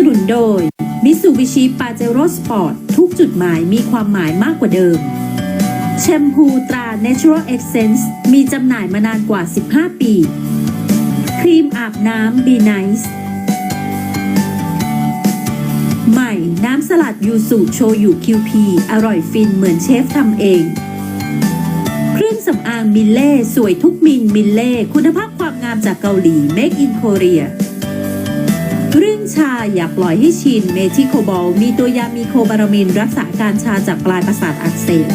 สนุนโดย Mitsubishi Pajero Sport ทุกจุดหมายมีความหมายมากกว่าเดิม แชมพูตรา Natural Essence มีจำหน่ายมานานกว่า 15 ปี ครีมอาบน้ำ Be Nice ใหม่ น้ำสลัดยูสุโชยุคิวพีอร่อยฟินเหมือนเชฟทำเอง เครื่องสำอางมิลเล่ สวยทุกมิลมิลเล่ คุณภาพความงามจากเกาหลี Make in Korea เรื่องชาอย่าปล่อยให้ชิน เมทิโคบอล มีตัวยามีโคบารามิน รักษาการชาจากปลายประสาทอักเสบ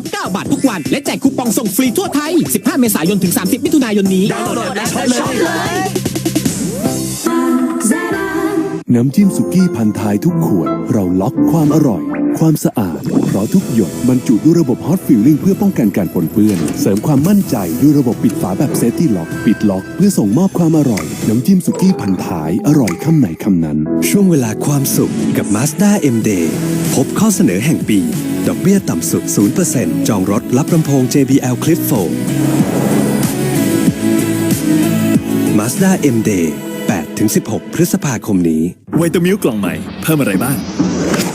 อป 9 บาททุกวัน และแจกคูปองส่งฟรีทั่วไทย 15 เมษายนถึง 30 มิถุนายนนี้ดาวน์โหลดและช็อปเลย น้ำจิ้มสุกี้พันท้ายทุกขวด เราล็อกความอร่อย ความสะอาด เพราะทุกหยดบรรจุด้วยระบบฮอตฟิลลิ่งเพื่อป้องกันการปนเปื้อน เสริมความมั่นใจด้วยระบบปิดฝาแบบเซฟตี้ล็อก ปิดล็อก เพื่อส่งมอบความอร่อย น้ำจิ้มสุกี้พันท้ายอร่อยคำไหนคำนั้น ช่วงเวลาความสุขกับ Mazda M-Day พบข้อเสนอแห่งปี ดอกเบี้ยต่ำสุด 0%จองรถรับลำโพง JBL Clip Fold Mazda M-Day 8-16 พฤษภาคมนี้ไวตามิลกล่องใหม่ เพิ่มอะไรบ้าง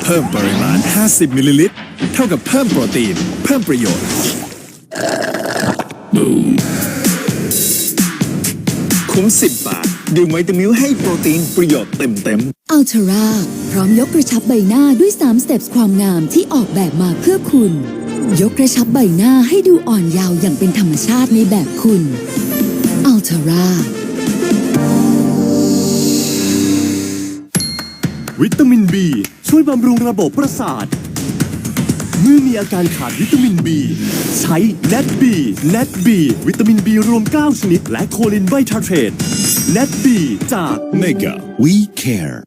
เพิ่มปริมาณ 50 มิลลิลิตร เท่ากับเพิ่มโปรตีน เพิ่มประโยชน์ คุ้ม 10 บาท ดื่มไวตามิลให้โปรตีนประโยชน์เต็มเต็มๆอัลเทอร่าพร้อมยกกระชับใบหน้าด้วย 3 สเต็ปความงามที่ออกแบบมาเพื่อคุณ ยกกระชับใบหน้าให้ดูอ่อนเยาว์อย่างเป็นธรรมชาติในแบบคุณอัลเทอร่า วิตามินบีช่วยบำรุงระบบประสาท เมื่อมีอาการขาดวิตามินบีใช้ NAT B NAT B วิตามินบีรวม 9 ชนิด และโคลินไบทาเทรต NAT B จาก Mega We Care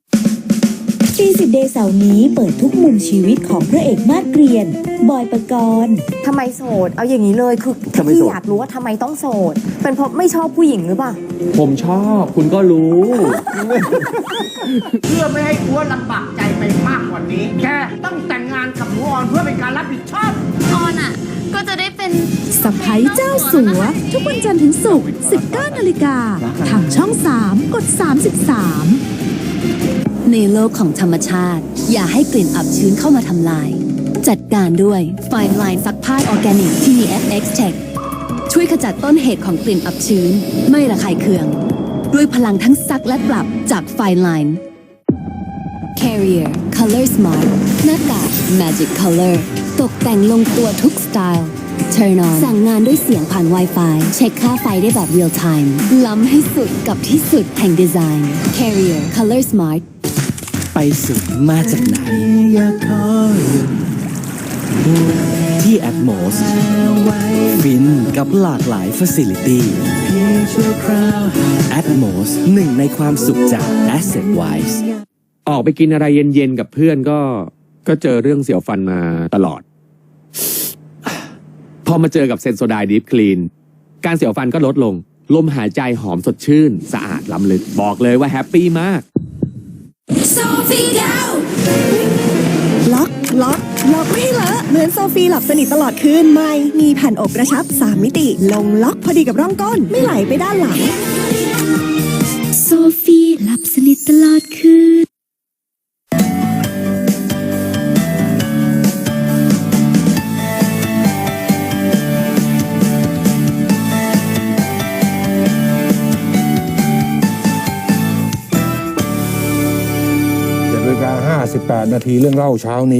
40 Day เสาร์นี้เปิดทุกมุมชีวิตของพระเอกมาดเกรียน บอยปกรณ์ ทำไมโสด เอาอย่างนี้เลยคือพี่อยากรู้ว่าทำไมต้องโสด เป็นเพราะไม่ชอบผู้หญิงหรือเปล่า ผมชอบคุณก็รู้ เพื่อไม่ให้อ้วนลำบากใจไปมากกว่านี้แค่ต้องแต่งงานกับหนูออนเพื่อเป็นการรับผิดชอบ ออนอะ ก็จะได้เป็นสะพ้ยเจ้าสัว ทุกวันจันทร์ถึงศุกร์19นาฬิกาทางช่อง 3 กด 33 ในโลกของธรรมชาติ อย่าให้กลิ่นอับชื้นเข้ามาทำลาย จัดการด้วย Fine Line ซักผ้าออร์แกนิกที่มี FX Tech ช่วยขจัดต้นเหตุของกลิ่นอับชื้น ไม่ระคายเคือง ด้วยพลังทั้งซักและปรับจาก Fine Line Carrier Color Smart หน้ากาก Magic Color ตกแต่งลงตัวทุกสไตล์ Turn on สั่งงานด้วยเสียงผ่าน Wi-Fi เช็คค่าไฟได้แบบ Real Time ล้ำให้สุดกับที่สุดแห่งดีไซน์ Carrier Color Smart ไปสุดมาจากไหน ที่ Atmos ฟินกับหลากหลาย Facility Atmos หนึ่งในความสุขจาก Asset Wise ออกไปกินอะไรเย็นๆกับเพื่อนก็ก็เจอเรื่องเสียวฟันมาตลอด พอมาเจอกับเซนโซไดดีฟคลีน การเสียวฟันก็ลดลง ลมหายใจหอมสดชื่น สะอาดล้ำลึก บอกเลยว่าแฮปปี้มาก ล็อกล็อกล็อกไม่ให้เลอะเหมือนโซฟีหลับสนิทตลอดคืนไม่มีแผ่นอบกระชับ 3 มิติ ลงล็อกพอดีกับร่องก้น ไม่ไหลไปด้านหลัง โซฟีหลับสนิทตลอดคืน เจ็ดนาฬิกาห้าสิบแปดนาทีเรื่องเล่าเช้านี้